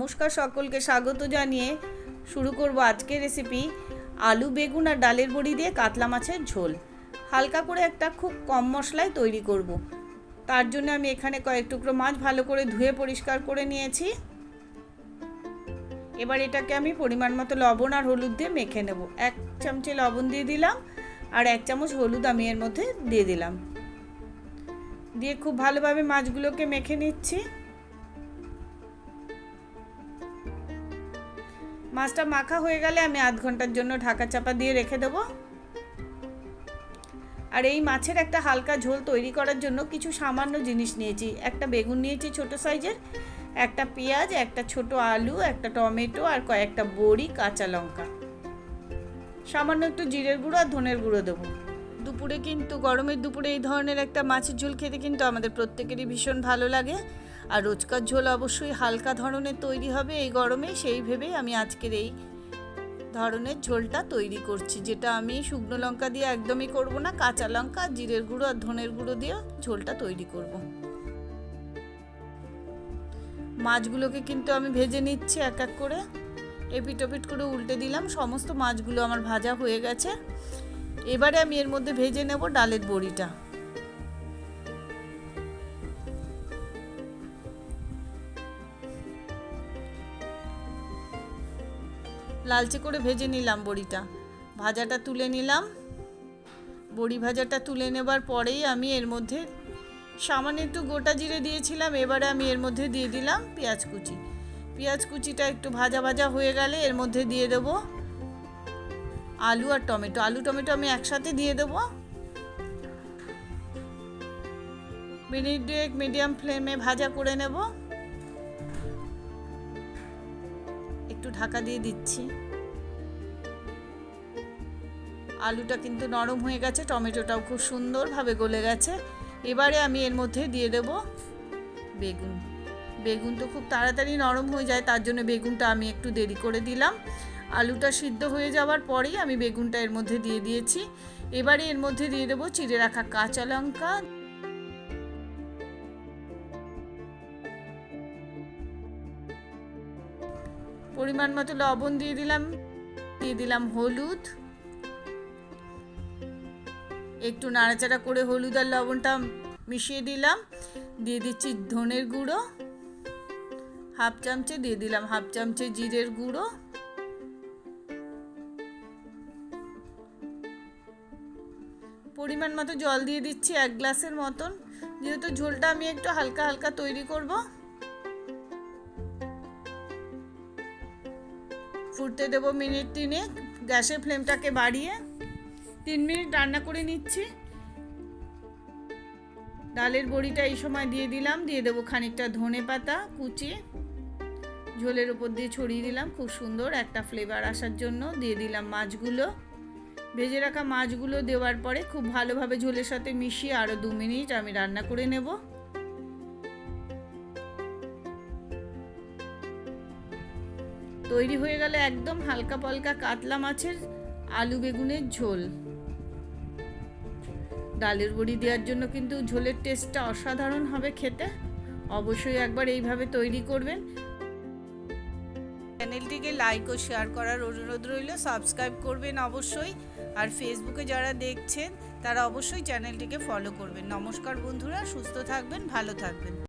নমস্কার সকলকে স্বাগত জানিয়ে শুরু করব আজকের রেসিপি আলু, বেগুন আর ডালের বড়ি দিয়ে কাতলা মাছের ঝোল। হালকা করে একটা খুব কম মশলায় তৈরি করব। তার জন্য আমি এখানে কয়েক টুকরো মাছ ভালো করে ধুয়ে পরিষ্কার করে নিয়েছি। এবার এটাকে আমি পরিমাণ মতো লবণ আর হলুদ দিয়ে মেখে নেব। এক চামচে লবণ দিয়ে দিলাম আর এক চামচ হলুদ আমি এর মধ্যে দিয়ে দিলাম। দিয়ে খুব ভালোভাবে মাছগুলোকে মেখে নিচ্ছি। মাছটা মাখা হয়ে গেলে আমি আধ ঘণ্টার জন্য ঢাকা চাপা দিয়ে রেখে দেব। আর এই মাছের একটা হালকা ঝোল তৈরি করার জন্য কিছু সামান্য জিনিস নিয়েছি। একটা বেগুন নিয়েছি ছোট সাইজের, একটা পেঁয়াজ, একটা ছোট আলু, একটা টমেটো আর কয়েকটা বড়ি কাঁচা লঙ্কা। সামান্য একটু জিরের গুঁড়ো আর ধনের গুঁড়ো দেবো। দুপুরে কিন্তু, গরমের দুপুরে এই ধরনের একটা মাছের ঝোল খেতে কিন্তু আমাদের প্রত্যেকেরই ভীষণ ভালো লাগে। আর রোজকার ঝোল অবশ্যই হালকা ধরনের তৈরি হবে এই গরমে, সেই ভেবেই আমি আজকের এই ধরনের ঝোলটা তৈরি করছি, যেটা আমি শুকনো লঙ্কা দিয়ে একদমই করব না, কাঁচা লঙ্কা, জিরের গুঁড়ো আর ধনের গুঁড়ো দিয়ে ঝোলটা তৈরি করব। মাছগুলোকে কিন্তু আমি ভেজে নিচ্ছি এক এক করে। এপিট ওপিট করে উল্টে দিলাম, সমস্ত মাছগুলো আমার ভাজা হয়ে গেছে। এবারে আমি এর মধ্যে ভেজে নেব ডালের বড়িটা। লালচে করে ভেজে নিলাম বড়িটা। ভাজাটা তুলে নিলাম। বড়ি ভাজাটা তুলে নেবার পরেই আমি এর মধ্যে সামান্য একটু গোটা জিরে দিয়েছিলাম, এবারে আমি এর মধ্যে দিয়ে দিলাম পেঁয়াজ কুচি। পেঁয়াজ কুচিটা একটু ভাজা ভাজা হয়ে গেলে এর মধ্যে দিয়ে দেব আলু আর টমেটো। আলু, টমেটো আমি একসাথে দিয়ে দেব। মিনিট দুয়েক মিডিয়াম ফ্লেমে ভাজা করে নেব। একটু ঢাকা দিয়ে দিচ্ছি। আলুটা কিন্তু নরম হয়ে গেছে, টমেটোটাও খুব সুন্দরভাবে গলে গেছে। এবারে আমি এর মধ্যে দিয়ে দেব বেগুন। বেগুন তো খুব তাড়াতাড়ি নরম হয়ে যায়, তার জন্য বেগুনটা আমি একটু দেরি করে দিলাম। আলুটা সিদ্ধ হয়ে যাওয়ার পরেই আমি বেগুনটা এর মধ্যে দিয়ে দিয়েছি। এবারে এর মধ্যে দিয়ে দেবো চিড়ে রাখা কাঁচা লঙ্কা পরিমাণ মতো লবণ দিয়ে দিলাম। দিয়ে দিলাম হলুদ। একটু নাড়াচাড়া করে হলুদ আর লবণটা মিশিয়ে দিলাম। দিয়ে দিচ্ছি ধনের গুঁড়ো। হাফ চামচে দিয়ে দিলাম হাফ চামচে জিরের গুঁড়ো। পরিমাণ মতো জল দিয়ে দিচ্ছি এক গ্লাসের মতন। যেহেতু ঝোলটা আমি একটু হালকা হালকা তৈরি করব। ফুটতে দেবো মিনিট তিনে গ্যাসের ফ্লেমটাকে বাড়িয়ে তিন মিনিট রান্না করে নিচ্ছি। ডালের বড়িটা এই সময় দিয়ে দিলাম, দিয়ে দেবো খানিকটা ধনে পাতা, কুচি। ঝোলের উপর দিয়ে ছড়িয়ে দিলাম, খুব সুন্দর একটা ফ্লেভার আসার জন্য দিয়ে দিলাম মাছগুলো। ভেজে রাখা মাছগুলো দেওয়ার পরে খুব ভালোভাবে ঝোলের সাথে মিশিয়ে আরও দু মিনিট আমি রান্না করে নেব। তৈরি হয়ে গেলে একদম হালকা পালকা কাতলা মাছের আলু বেগুনের ঝোল। ডালের বড়ি দেওয়ার জন্য কিন্তু ঝোলের টেস্টটা অসাধারণ হবে খেতে। অবশ্যই একবার এইভাবে তৈরি করবেন। চ্যানেলটিকে লাইক ও শেয়ার করার অনুরোধ রইল। সাবস্ক্রাইব করবেন অবশ্যই। আর ফেসবুকে যারা দেখছেন, তারা অবশ্যই চ্যানেলটিকে ফলো করবেন। নমস্কার বন্ধুরা, সুস্থ থাকবেন, ভালো থাকবেন।